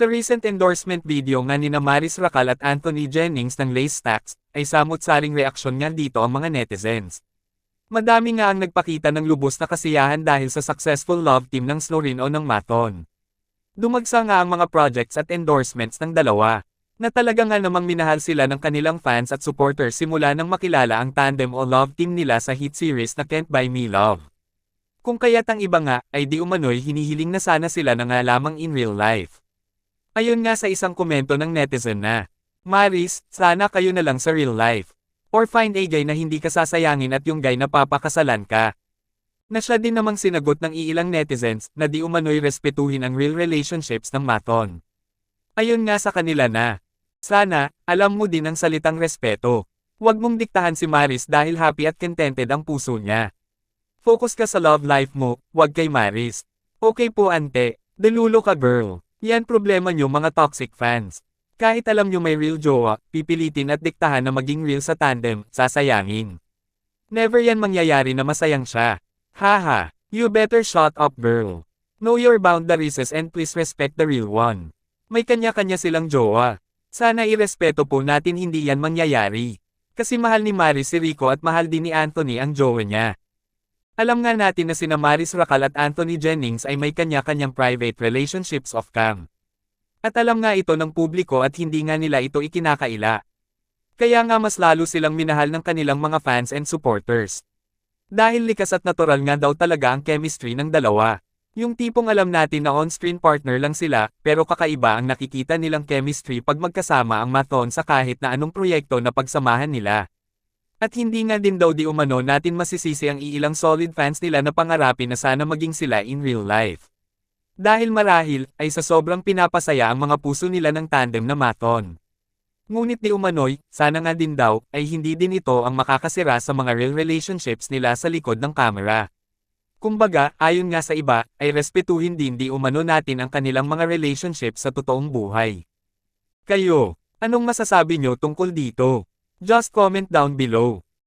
Sa recent endorsement video nga nina Maris Racal at Anthony Jennings ng Lace Stacks, ay samot-saring reaksyon nga dito ang mga netizens. Madami nga ang nagpakita ng lubos na kasiyahan dahil sa successful love team ng Slorin o ng Maton. Dumagsa nga ang mga projects at endorsements ng dalawa, na talaga nga namang minahal sila ng kanilang fans at supporters simula nang makilala ang tandem o love team nila sa hit series na Can't Buy Me Love. Kung kaya't ang iba nga, ay di umano'y hinihiling na sana sila na nga lamang in real life. Ayon nga sa isang komento ng netizen na, Maris, sana kayo na lang sa real life. Or find a guy na hindi ka sasayangin at yung guy na papakasalan ka. Na siya din namang sinagot ng iilang netizens na di umano'y respetuhin ang real relationships ng maton. Ayon nga sa kanila na, sana, alam mo din ang salitang respeto. Huwag mong diktahan si Maris dahil happy at contented ang puso niya. Focus ka sa love life mo, huwag kay Maris. Okay po ante, delulo ka girl. Yan problema nyo mga toxic fans. Kahit alam nyo may real jowa, pipilitin at diktahan na maging real sa tandem, sasayangin. Never yan mangyayari na masayang siya. Haha, you better shut up girl. Know your boundaries and please respect the real one. May kanya-kanya silang jowa. Sana irespeto po natin hindi yan mangyayari. Kasi mahal ni Maris si Rico at mahal din ni Anthony ang jowa niya. Alam nga natin na sina Maris Racal at Anthony Jennings ay may kanya-kanyang private relationships off-cam. At alam nga ito ng publiko at hindi nga nila ito ikinakaila. Kaya nga mas lalo silang minahal ng kanilang mga fans and supporters. Dahil likas at natural nga daw talaga ang chemistry ng dalawa. Yung tipong alam natin na on-screen partner lang sila, pero kakaiba ang nakikita nilang chemistry pag magkasama ang maton sa kahit na anong proyekto na pagsamahan nila. At hindi nga din daw di umano natin masisisi ang iilang solid fans nila na pangarapin na sana maging sila in real life. Dahil marahil, ay sa sobrang pinapasaya ang mga puso nila ng tandem na maton. Ngunit ni Umanoy, sana nga din daw, ay hindi din ito ang makakasira sa mga real relationships nila sa likod ng kamera. Kumbaga, ayon nga sa iba, ay respetuhin din di umano natin ang kanilang mga relationships sa totoong buhay. Kayo, anong masasabi nyo tungkol dito? Just comment down below.